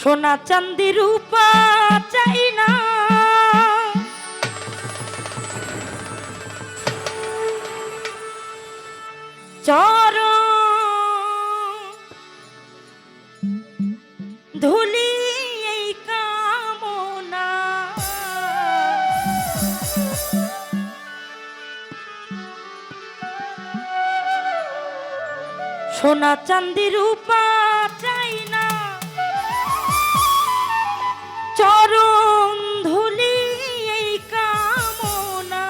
সোনা চান্দি রূপা চাই না। চর ধুলি এই কামনা। সোনা চান্দি রূপা চাই না। চরণ ধুলি এই কামনা।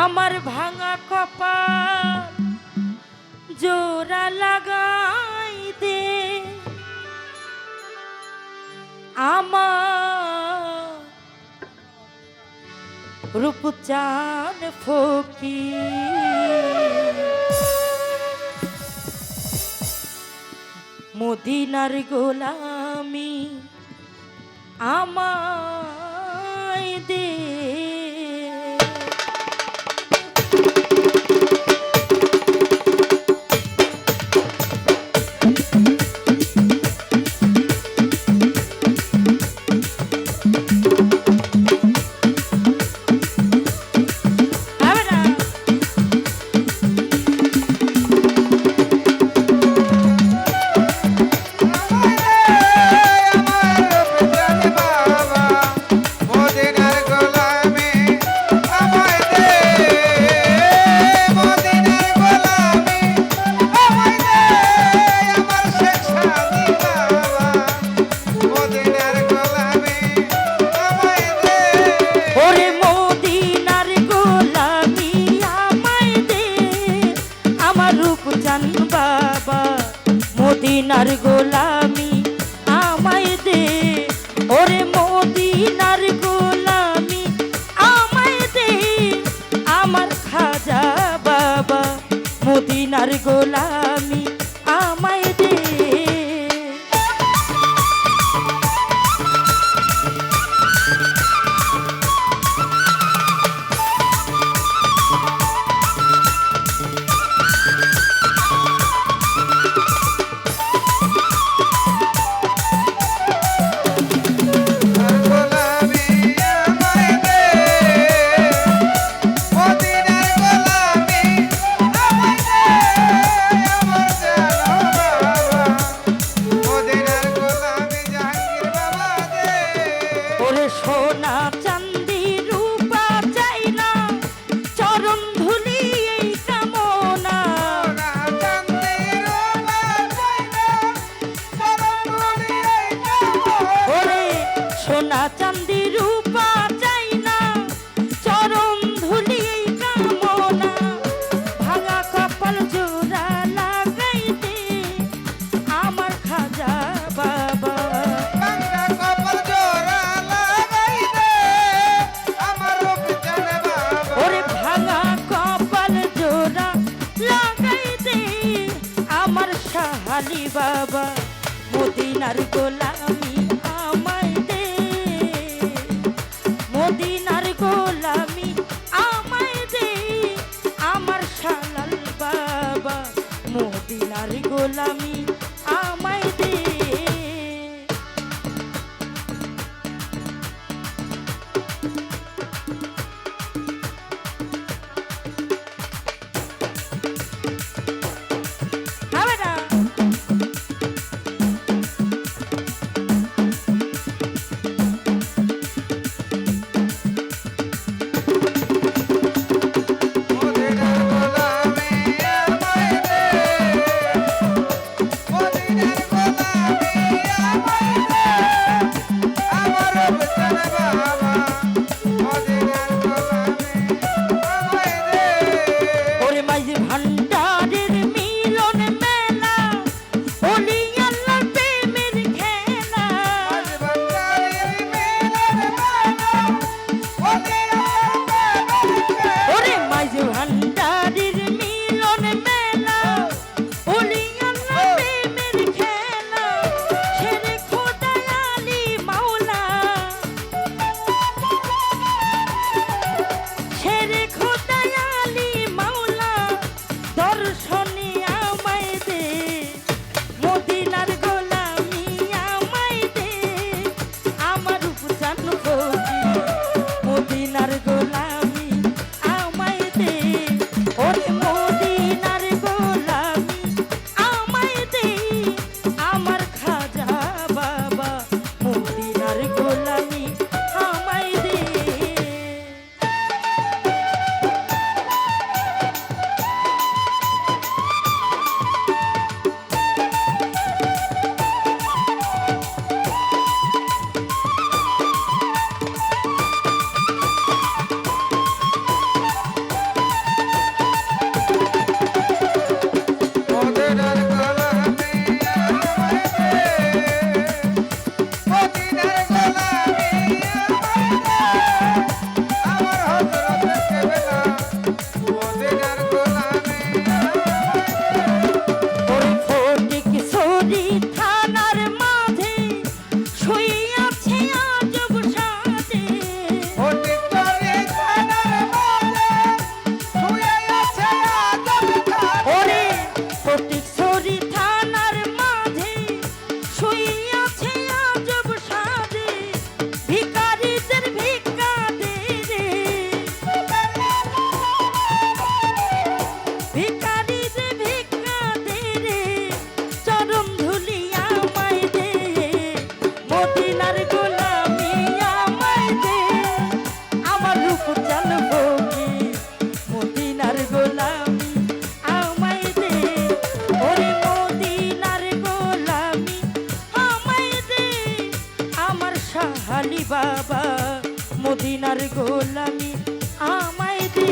আমার ভাঙা কপাল জোড়া লাগাই দে। আমার রূপচান ফকি মদিনার গোলামি আমায় মদিনার গোলামি আমায় দে। ওরে মদিনার গোলামি আমায় দে। আমার খাজা বাবা মদিনার গোলামি সোনা চান্দি রূপা চাই না চরণ ধুলি এই কামনা। সোনা চান্দি রূপা মদিনার গোলামি আমায় দে। মদিনার গোলামি আমায় দে। আমার শালাল বাবা মদিনার গোলামি মদিনার গোলামি আমায় দে।